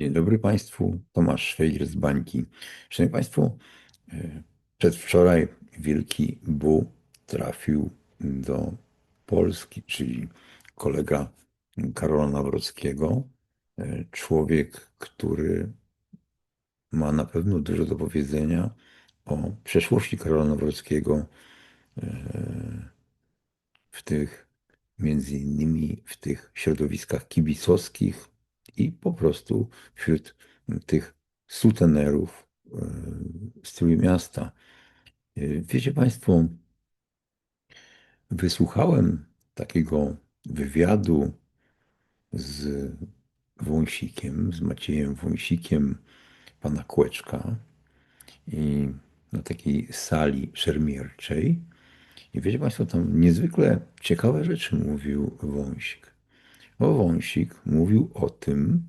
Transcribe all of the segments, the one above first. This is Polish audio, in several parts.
Dzień dobry Państwu, Tomasz Szwejger z Bańki. Szanowni Państwo, e, przedwczoraj wielki Bu trafił do Polski, czyli kolega Karola Nawrockiego, e, człowiek, który ma na pewno dużo do powiedzenia o przeszłości Karola Nawrockiego e, w tych, między innymi w tych środowiskach kibicowskich i po prostu wśród tych sutenerów e, z miasta. E, wiecie Państwo, wysłuchałem takiego wywiadu z Wąsikiem, z Maciejem Wąsikiem, pana Kłeczka i na takiej sali szermierczej. I wiecie Państwo, tam niezwykle ciekawe rzeczy mówił Wąsik. Bo Wąsik mówił o tym,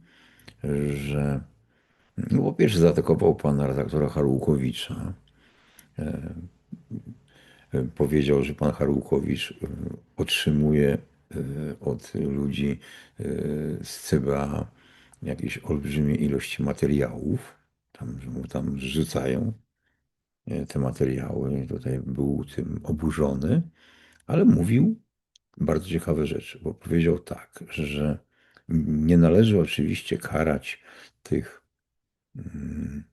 że no po pierwsze zaatakował pana redaktora Harłukowicza. E, e, powiedział, że pan Harłukowicz e, otrzymuje od ludzi z CBA jakieś olbrzymie ilości materiałów, tam, że mu tam rzucają te materiały. Tutaj był tym oburzony, ale mówił bardzo ciekawe rzeczy, bo powiedział tak, że nie należy oczywiście karać tych mm,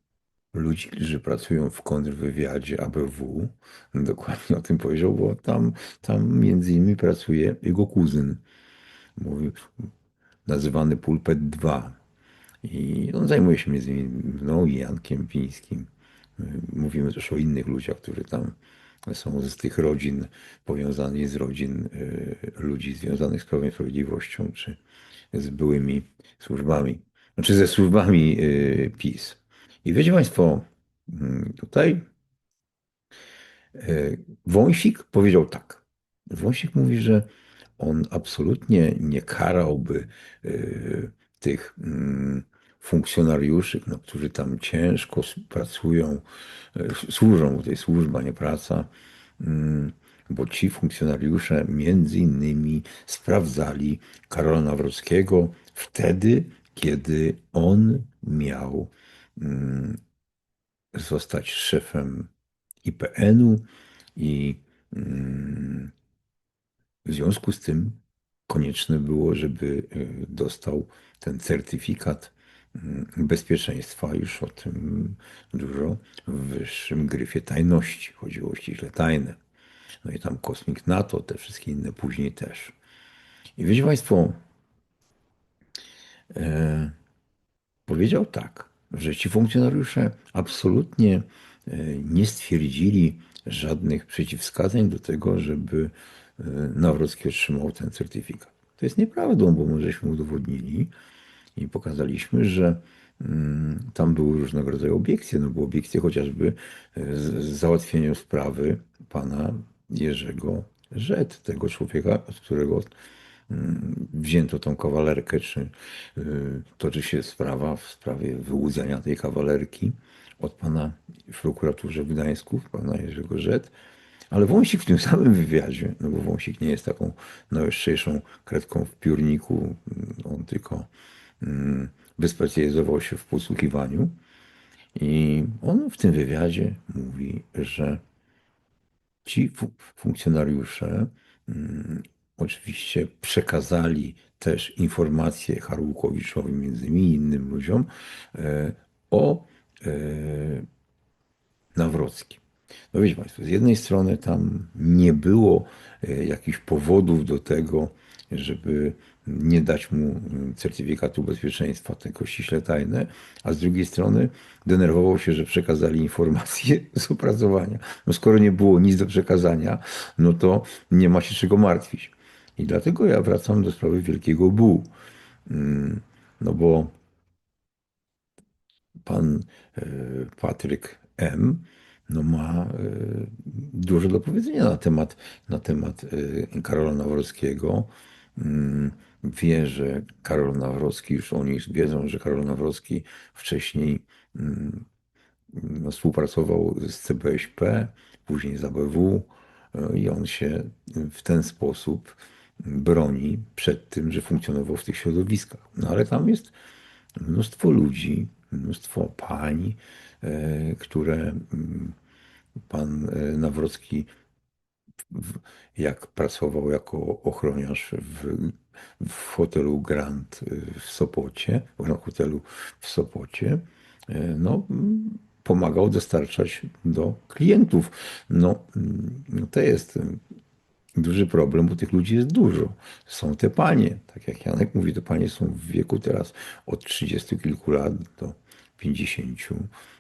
ludzi, którzy pracują w kontrwywiadzie ABW. Dokładnie o tym powiedział, bo tam, tam między innymi pracuje jego kuzyn, mówił, nazywany Pulpet 2. I on zajmuje się między innymi mną i Jankiem Pińskim. Mówimy też o innych ludziach, którzy tam są z tych rodzin powiązanych z rodzin y, ludzi związanych z Prawem i Sprawiedliwością, czy z byłymi służbami, znaczy ze służbami y, PiS. I wiecie Państwo, mm, tutaj y, Wąsik powiedział tak. Wąsik mówi, że on absolutnie nie karałby tych mm, funkcjonariuszy, no, którzy tam ciężko pracują, e, służą, bo to jest służba, nie praca, mm, bo ci funkcjonariusze między innymi sprawdzali Karola Nawrockiego wtedy, kiedy on miał mm, zostać szefem IPN-u i mm, w związku z tym konieczne było, żeby e, dostał ten certyfikat bezpieczeństwa, już o tym dużo w wyższym gryfie tajności. Chodziło ściśle tajne. No i tam kosmik NATO, te wszystkie inne później też. I wiecie Państwo, e, powiedział tak, że ci funkcjonariusze absolutnie e, nie stwierdzili żadnych przeciwwskazań do tego, żeby e, Nawrocki otrzymał ten certyfikat. To jest nieprawdą, bo my żeśmy udowodnili, i pokazaliśmy, że mm, tam były różnego rodzaju obiekcje. No były obiekcje chociażby e, z sprawy pana Jerzego Rzet, tego człowieka, od którego mm, wzięto tą kawalerkę, czy e, toczy się sprawa w sprawie wyłudzenia tej kawalerki od pana w prokuraturze w Gdańsku, pana Jerzego Rzet. Ale Wąsik w tym samym wywiadzie, no bo Wąsik nie jest taką najostrzejszą kredką w piórniku, on tylko Mm, wyspecjalizował się w posłuchiwaniu. I on w tym wywiadzie mówi, że ci funkcjonariusze mm, oczywiście przekazali też informacje Harłukowiczowi, między innymi innym ludziom, e, o e, Nawrockim. No wiecie Państwo, z jednej strony tam nie było e, jakichś powodów do tego, żeby nie dać mu certyfikatu bezpieczeństwa, tylko ściśle tajne, a z drugiej strony denerwował się, że przekazali informacje z opracowania. No skoro nie było nic do przekazania, no to nie ma się czego martwić. I dlatego ja wracam do sprawy Wielkiego Bu. Mm, no bo pan e, Patryk M no ma e, dużo do powiedzenia na temat, na temat e, Karola Nawrockiego. Mm, wie, że Karol Nawrocki, już oni wiedzą, że Karol Nawrocki wcześniej mm, no, współpracował z CBŚP, później z ABW e, i on się w ten sposób broni przed tym, że funkcjonował w tych środowiskach. No ale tam jest mnóstwo ludzi, mnóstwo pań, e, które mm, pan e, Nawrocki jak pracował jako ochroniarz w, w hotelu Grand y, w Sopocie, w Hotelu w Sopocie, y, no, pomagał dostarczać do klientów. No, mm, to jest duży problem, bo tych ludzi jest dużo. Są te panie, tak jak Janek mówi, to panie są w wieku teraz od 30 kilku lat do 50.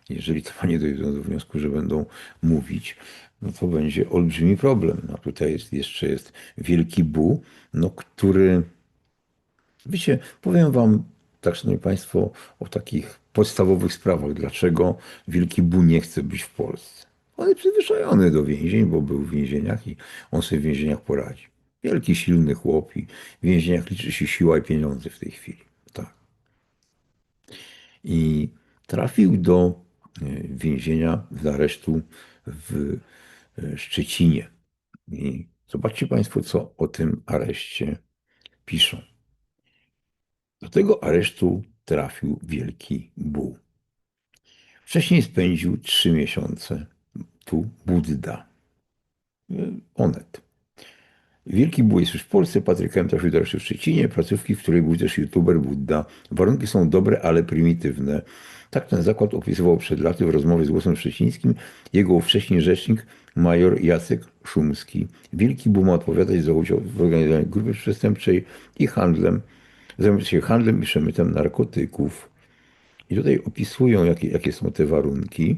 Jeżeli te panie dojdą do wniosku, że będą mówić, no to będzie olbrzymi problem. No tutaj jest, jeszcze jest wielki Bu, no, który, wiecie, powiem wam tak, szanowni państwo, o takich podstawowych sprawach, dlaczego wielki Bu nie chce być w Polsce. On jest przyzwyczajony do więzień, bo był w więzieniach i on sobie w więzieniach poradzi. Wielki, silny chłop i w więzieniach liczy się siła i pieniądze w tej chwili. Tak. I trafił do e, więzienia, do aresztu w e, Szczecinie. I zobaczcie Państwo, co o tym areszcie piszą. Do tego aresztu trafił wielki Buł. Wcześniej spędził trzy miesiące tu Budda. E, Onet. Wielki jest już w Polsce, Patryk M. trafił do w Szczecinie, placówki, w której był też youtuber Budda. Warunki są dobre, ale prymitywne. Tak ten zakład opisywał przed laty w rozmowie z Głosem Szczecińskim jego wcześniej rzecznik major Jacek Szumski. Wielki Bół ma odpowiadać za udział w organizowaniu grupy przestępczej i handlem, zajmując się handlem i przemytem narkotyków. I tutaj opisują, jakie, jakie są te warunki.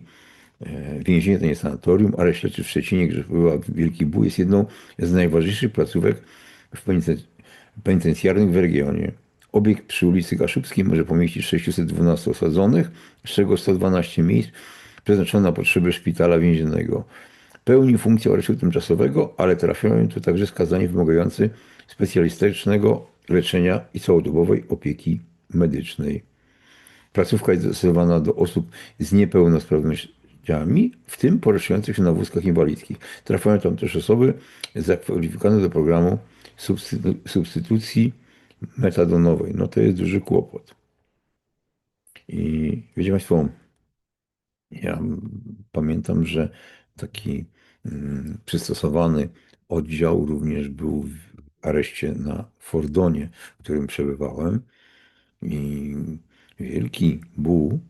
E, Więzienie to nie sanatorium, ale śledczy w Szczecinie, gdzie była Wielki Bół, jest jedną z najważniejszych placówek w peniten- penitencjarnych w regionie. Obiekt przy ulicy Kaszubskiej może pomieścić 612 osadzonych, z czego 112 miejsc przeznaczone na potrzeby szpitala więziennego. Pełni funkcję aresztu tymczasowego, ale trafiają tu także skazani wymagający specjalistycznego leczenia i całodobowej opieki medycznej. Placówka jest dostosowana do osób z niepełnosprawnościami, w tym poruszających się na wózkach inwalidzkich. Trafiają tam też osoby zakwalifikowane do programu substytu- substytucji metadonowej. No to jest duży kłopot. I wiecie Państwo, ja pamiętam, że taki mm, przystosowany oddział również był w areszcie na Fordonie, w którym przebywałem. I Wielki Buł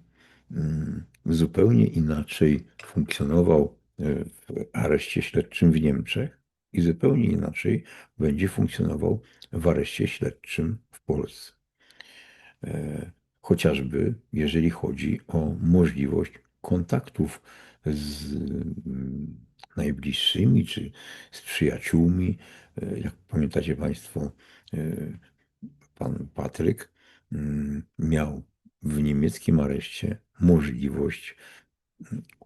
zupełnie inaczej funkcjonował e, w areszcie śledczym w Niemczech i zupełnie inaczej będzie funkcjonował w areszcie śledczym w Polsce. E, Chociażby jeżeli chodzi o możliwość kontaktów z mm, najbliższymi czy z przyjaciółmi. E, Jak pamiętacie Państwo, pan Patryk mm, miał w niemieckim areszcie możliwość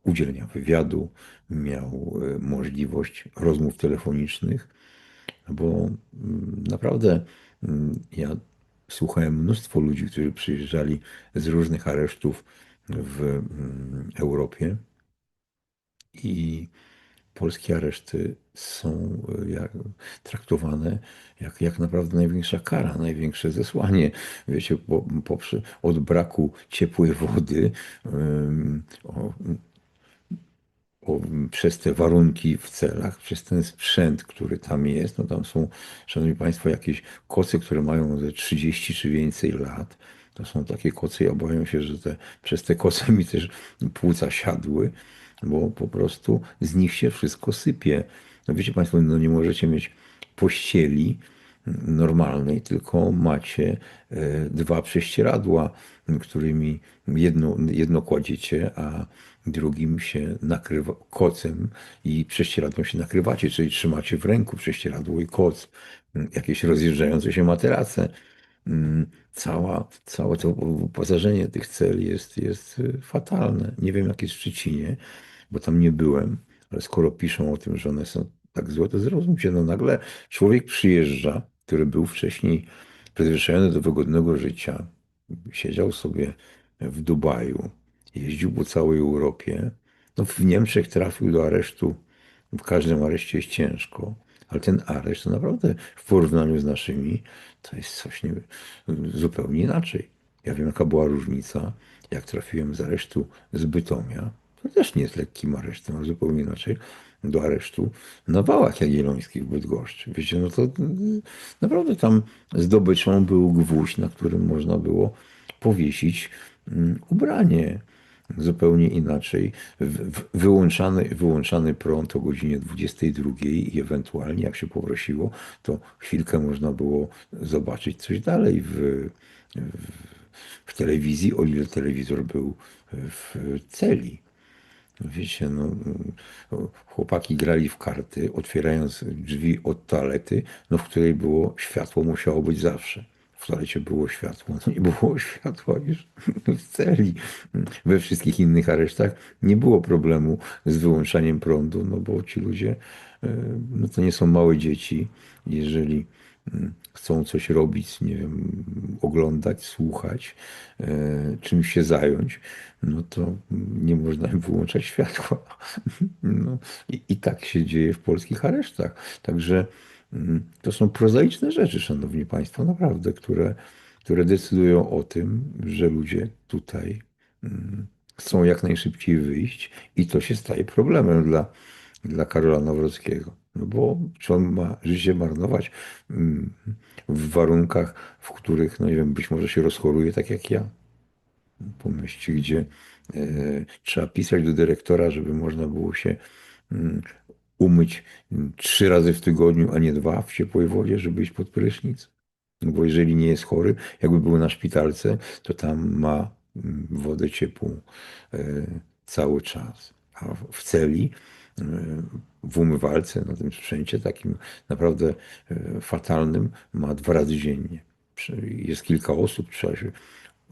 udzielenia wywiadu, miał e, możliwość rozmów telefonicznych, bo mm, naprawdę mm, ja słuchałem mnóstwo ludzi, którzy przyjeżdżali z różnych aresztów w mm, Europie i polskie areszty są e, jak, traktowane jak, jak naprawdę największa kara, największe zesłanie. Wiecie, po, poprze, od braku ciepłej wody, ym, o, o, przez te warunki w celach, przez ten sprzęt, który tam jest. No tam są, szanowni państwo, jakieś koce, które mają ze 30 czy więcej lat. To są takie koce, ja obawiam się, że te, przez te koce mi też płuca siadły, bo po prostu z nich się wszystko sypie. No wiecie państwo, no nie możecie mieć pościeli normalnej, tylko macie e, dwa prześcieradła, którymi jedno, jedno kładziecie, a drugim się nakrywa kocem i prześcieradłem się nakrywacie, czyli trzymacie w ręku prześcieradło i koc, jakieś rozjeżdżające się materace. Mm, Cała, całe to uposażenie tych cel jest, jest y, fatalne. Nie wiem, jak jest w Szczecinie, bo tam nie byłem, ale skoro piszą o tym, że one są tak złe, to zrozumcie, no nagle człowiek przyjeżdża, który był wcześniej przyzwyczajony do wygodnego życia, siedział sobie w Dubaju, jeździł po całej Europie, no w Niemczech trafił do aresztu, w każdym areszcie jest ciężko, ale ten areszt to naprawdę w porównaniu z naszymi to jest coś nie, zupełnie inaczej. Ja wiem, jaka była różnica, jak trafiłem z aresztu z Bytomia, to też nie jest lekkim aresztem, ale zupełnie inaczej, do aresztu na Wałach Jagiellońskich w Bydgoszczy. Wiecie, no to mm, naprawdę tam zdobyczą był gwóźdź, na którym można było powiesić mm, ubranie zupełnie inaczej. W- w- Wyłączany, wyłączany prąd o godzinie 22 i ewentualnie, jak się poprosiło, to chwilkę można było zobaczyć coś dalej w, w telewizji, o ile telewizor był w celi. Wiecie, no, no, chłopaki grali w karty, otwierając drzwi od toalety, no, w której było światło, musiało być zawsze. W toalecie było światło, no nie było światła już w celi. We wszystkich innych aresztach nie było problemu z wyłączaniem prądu, no bo ci ludzie, e, no to nie są małe dzieci. Jeżeli mm, chcą coś robić, nie wiem, oglądać, słuchać, e, czymś się zająć, no to nie można im wyłączać światła. No, i, I tak się dzieje w polskich aresztach. Także mm, to są prozaiczne rzeczy, szanowni państwo, naprawdę, które, które decydują o tym, że ludzie tutaj mm, chcą jak najszybciej wyjść i to się staje problemem dla, dla Karola Nawrockiego. No bo czy on ma życie marnować mm, w warunkach, w których, no nie wiem, być może się rozchoruje tak jak ja. Pomyślcie, gdzie e, trzeba pisać do dyrektora, żeby można było się mm, umyć mm, trzy razy w tygodniu, a nie dwa w ciepłej wodzie, żeby iść pod prysznic. No bo jeżeli nie jest chory, jakby był na szpitalce, to tam ma wodę ciepłą e, cały czas. A w celi, w umywalce, na tym sprzęcie takim naprawdę e, fatalnym, ma dwa razy dziennie. Jest kilka osób, trzeba się,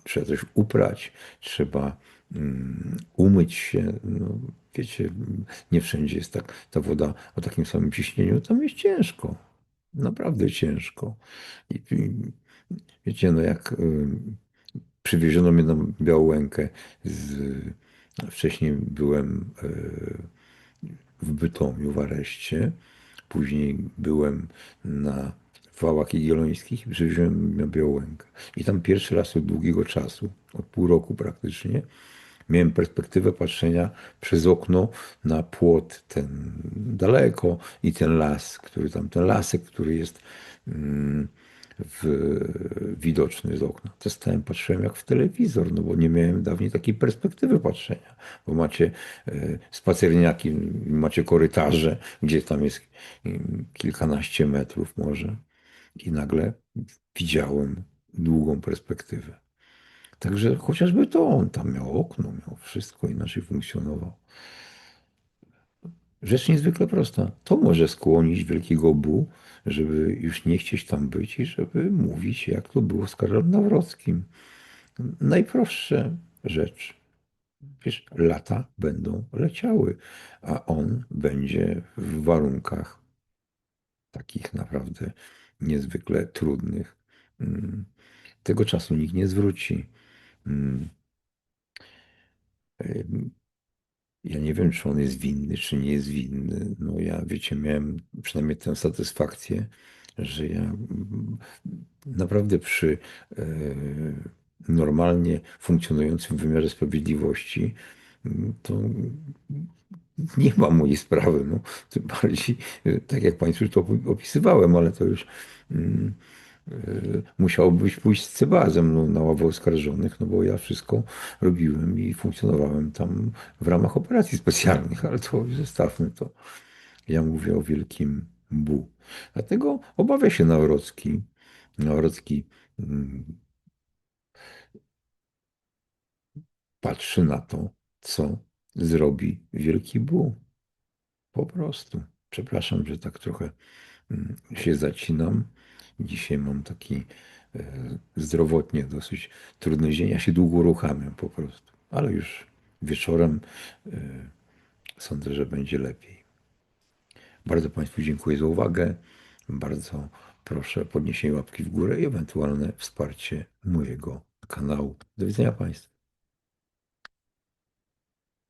trzeba coś uprać, trzeba mm, umyć się. No, wiecie, nie wszędzie jest tak, ta woda o takim samym ciśnieniu, tam jest ciężko. Naprawdę ciężko. I, wiecie, no jak y, przywieziono mnie na Białękę z... Wcześniej byłem y, w Bytomiu w areszcie, później byłem na Wałach Jagiellońskich i mnie na Białękę. I tam pierwszy raz od długiego czasu, od pół roku praktycznie, miałem perspektywę patrzenia przez okno na płot ten daleko i ten las, który tam, ten lasek, który jest mm, widoczny z okna. To stałem, patrzyłem jak w telewizor, no bo nie miałem dawniej takiej perspektywy patrzenia, bo macie e, spacerniaki, macie korytarze, gdzie tam jest kilkanaście metrów może i nagle widziałem długą perspektywę. Także chociażby to on tam miał okno, miał wszystko inaczej funkcjonował. Rzecz niezwykle prosta. To może skłonić wielkiego Bu, żeby już nie chcieć tam być i żeby mówić, jak to było z Karolem Nawrockim. Najprostsza rzecz. Wiesz, lata będą leciały, a on będzie w warunkach takich naprawdę niezwykle trudnych. Mm, Tego czasu nikt nie zwróci. Ja nie wiem, czy on jest winny, czy nie jest winny. No ja, wiecie, miałem przynajmniej tę satysfakcję, że ja naprawdę przy e, normalnie funkcjonującym wymiarze sprawiedliwości to nie ma mojej sprawy. No, tym bardziej, e, tak jak Państwu to opisywałem, ale to już mm, e, musiałobyś pójść z CBA ze mną na ławę oskarżonych, no bo ja wszystko robiłem i funkcjonowałem tam w ramach operacji specjalnych, ale to zostawmy to. Ja mówię o wielkim Bu. Dlatego obawia się Nawrocki. Nawrocki mm, patrzy na to, co zrobi wielki Bu. Po prostu. Przepraszam, że tak trochę się zacinam. Dzisiaj mam taki e, zdrowotnie dosyć trudny dzień. Ja się długo uruchamiam po prostu, ale już wieczorem e, sądzę, że będzie lepiej. Bardzo Państwu dziękuję za uwagę. Bardzo proszę o podniesienie łapki w górę i ewentualne wsparcie mojego kanału. Do widzenia Państwu.